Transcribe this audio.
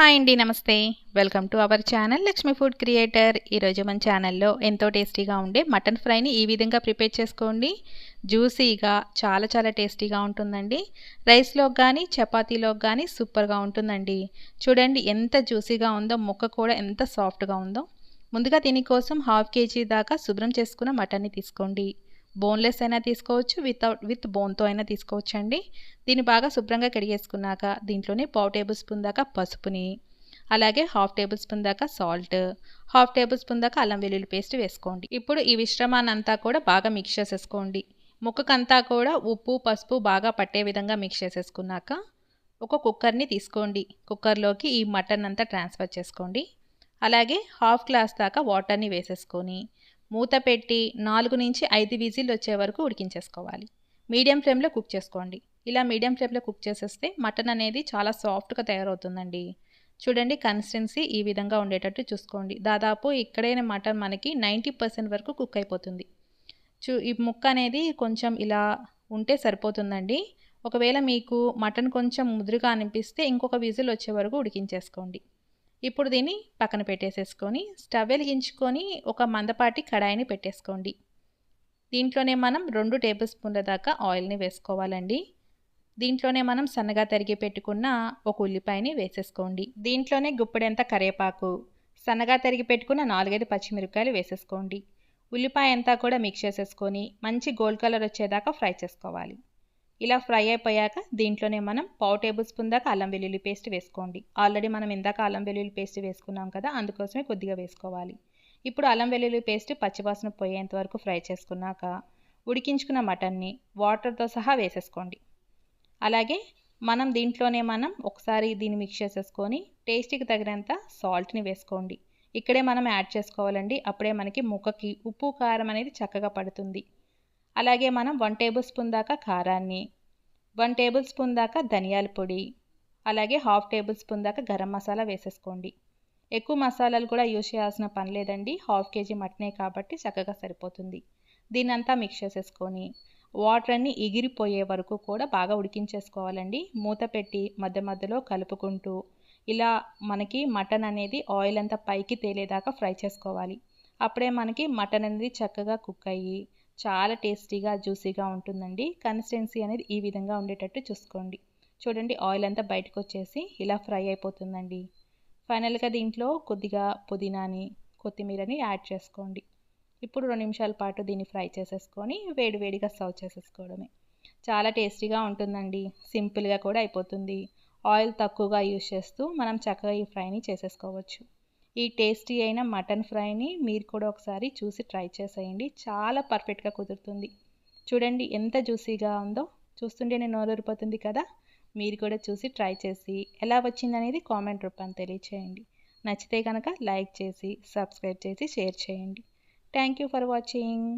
Hi అండి నమస్తే. Welcome to our channel Lakshmi food creator ఈరోజు మన ఛానల్లో ఎంతో టేస్టీగా ఉండే మటన్ ఫ్రైని ఈ విధంగా ప్రిపేర్ చేసుకోండి. జ్యూసీగా చాలా చాలా టేస్టీగా ఉంటుందండి. రైస్లోకి కానీ చపాతీలోకి కానీ సూపర్గా ఉంటుందండి. చూడండి ఎంత జ్యూసీగా ఉందో ముక్క కూడా ఎంత సాఫ్ట్గా ఉందో. ముందుగా దీనికోసం హాఫ్ కేజీ దాకా శుభ్రం చేసుకున్న మటన్ని తీసుకోండి. బోన్లెస్ అయినా తీసుకోవచ్చు వితౌట్ విత్ బోన్తో అయినా తీసుకోవచ్చు అండి దీన్ని బాగా శుభ్రంగా కడిగేసుకున్నాక దీంట్లోనే పావు టేబుల్ స్పూన్ దాకా పసుపుని అలాగే హాఫ్ టేబుల్ స్పూన్ దాకా సాల్ట్ హాఫ్ టేబుల్ స్పూన్ దాకా అల్లం వెల్లుల్లి పేస్ట్ వేసుకోండి. ఇప్పుడు ఈ మిశ్రమాన్నంతా కూడా బాగా మిక్స్ చేసేసుకోండి. ముక్కకంతా కూడా ఉప్పు పసుపు బాగా పట్టే విధంగా మిక్స్ చేసేసుకున్నాక ఒక కుక్కర్ని తీసుకోండి. కుక్కర్లోకి ఈ మటన్ అంతా ట్రాన్స్ఫర్ చేసుకోండి. అలాగే హాఫ్ గ్లాస్ దాకా వాటర్ని వేసేసుకొని మూత పెట్టి నాలుగు నుంచి ఐదు విజిల్ వచ్చే వరకు ఉడికించేసుకోవాలి. మీడియం ఫ్లేమ్లో కుక్ చేసుకోండి. ఇలా మీడియం ఫ్లేమ్లో కుక్ చేసేస్తే మటన్ అనేది చాలా సాఫ్ట్గా తయారవుతుందండి. చూడండి కన్సిస్టెన్సీ ఈ విధంగా ఉండేటట్టు చూసుకోండి. దాదాపు ఇక్కడైన మటన్ మనకి నైంటీ పర్సెంట్ వరకు కుక్ అయిపోతుంది. చూ ఈ ముక్క అనేది కొంచెం ఇలా ఉంటే సరిపోతుందండి. ఒకవేళ మీకు మటన్ కొంచెం ముదురుగా అనిపిస్తే ఇంకొక విజిల్ వచ్చే వరకు ఉడికించేసుకోండి. ఇప్పుడు దీన్ని పక్కన పెట్టేసేసుకొని స్టవ్ వెలిగించుకొని ఒక మందపాటి కడాయిని పెట్టేసుకోండి. దీంట్లోనే మనం రెండు టేబుల్ స్పూన్ల దాకా ఆయిల్ని వేసుకోవాలండి. దీంట్లోనే మనం సన్నగా తరిగి పెట్టుకున్న ఒక ఉల్లిపాయని వేసేసుకోండి. దీంట్లోనే గుప్పెడంత కరివేపాకు సన్నగా తరిగి పెట్టుకున్న నాలుగైదు పచ్చిమిరపకాయలు వేసేసుకోండి. ఉల్లిపాయ అంతా కూడా మిక్స్ చేసేసుకొని మంచి గోల్డ్ కలర్ వచ్చేదాకా ఫ్రై చేసుకోవాలి. ఇలా ఫ్రై అయిపోయాక దీంట్లోనే మనం పావు టేబుల్ స్పూన్ దాకా అల్లం వెల్లుల్లి పేస్ట్ వేసుకోండి. ఆల్రెడీ మనం ఇందాక అల్లం వెల్లుల్లి పేస్ట్ వేసుకున్నాం కదా అందుకోసమే కొద్దిగా వేసుకోవాలి. ఇప్పుడు అల్లం వెల్లుల్లి పేస్ట్ పచ్చివాసన పోయేంత వరకు ఫ్రై చేసుకున్నాక ఉడికించుకున్న మటన్ని వాటర్తో సహా వేసేసుకోండి. అలాగే మనం దీంట్లోనే మనం ఒకసారి దీన్ని మిక్స్ చేసేసుకొని టేస్ట్కి తగినంత సాల్ట్ని వేసుకోండి. ఇక్కడే మనం యాడ్ చేసుకోవాలండి. అప్పుడే మనకి ముక్కకి ఉప్పు కారం అనేది చక్కగా పడుతుంది. అలాగే మనం వన్ టేబుల్ స్పూన్ దాకా కారాన్ని వన్ టేబుల్ స్పూన్ దాకా ధనియాల పొడి అలాగే హాఫ్ టేబుల్ స్పూన్ దాకా గరం మసాలా వేసేసుకోండి. ఎక్కువ మసాలాలు కూడా యూజ్ చేయాల్సిన పని లేదండి. హాఫ్ కేజీ మటనే కాబట్టి చక్కగా సరిపోతుంది. దీన్నంతా మిక్స్ చేసేసుకొని వాటర్ అన్ని ఎగిరిపోయే వరకు కూడా బాగా ఉడికించేసుకోవాలండి. మూత పెట్టి మధ్య మధ్యలో కలుపుకుంటూ ఇలా మనకి మటన్ అనేది ఆయిల్ అంతా పైకి తేలేదాకా ఫ్రై చేసుకోవాలి. అప్పుడే మనకి మటన్ అనేది చక్కగా కుక్ అయ్యి చాలా టేస్టీగా జ్యూసీగా ఉంటుందండి. కన్సిస్టెన్సీ అనేది ఈ విధంగా ఉండేటట్టు చూసుకోండి. చూడండి ఆయిల్ అంతా బయటకు వచ్చేసి ఇలా ఫ్రై అయిపోతుందండి. ఫైనల్గా దీంట్లో కొద్దిగా పుదీనాని కొత్తిమీరని యాడ్ చేసుకోండి. ఇప్పుడు రెండు నిమిషాల పాటు దీన్ని ఫ్రై చేసేసుకొని వేడివేడిగా సర్వ్ చేసేసుకోవడమే. చాలా టేస్టీగా ఉంటుందండి. సింపుల్గా కూడా అయిపోతుంది. ఆయిల్ తక్కువగా యూజ్ చేస్తూ మనం చక్కగా ఈ ఫ్రైని చేసేసుకోవచ్చు. ఈ టేస్టీ అయిన మటన్ ఫ్రైని మీరు కూడా ఒకసారి చూసి ట్రై చేసేయండి. చాలా పర్ఫెక్ట్గా కుదురుతుంది. చూడండి ఎంత జ్యూసీగా ఉందో. చూస్తుంటేనే నోరూరిపోతుంది కదా. మీరు కూడా చూసి ట్రై చేసి ఎలా వచ్చిందనేది కామెంట్ రూపాన్ని తెలియచేయండి. నచ్చితే కనుక లైక్ చేసి సబ్స్క్రైబ్ చేసి షేర్ చేయండి. Thank you for watching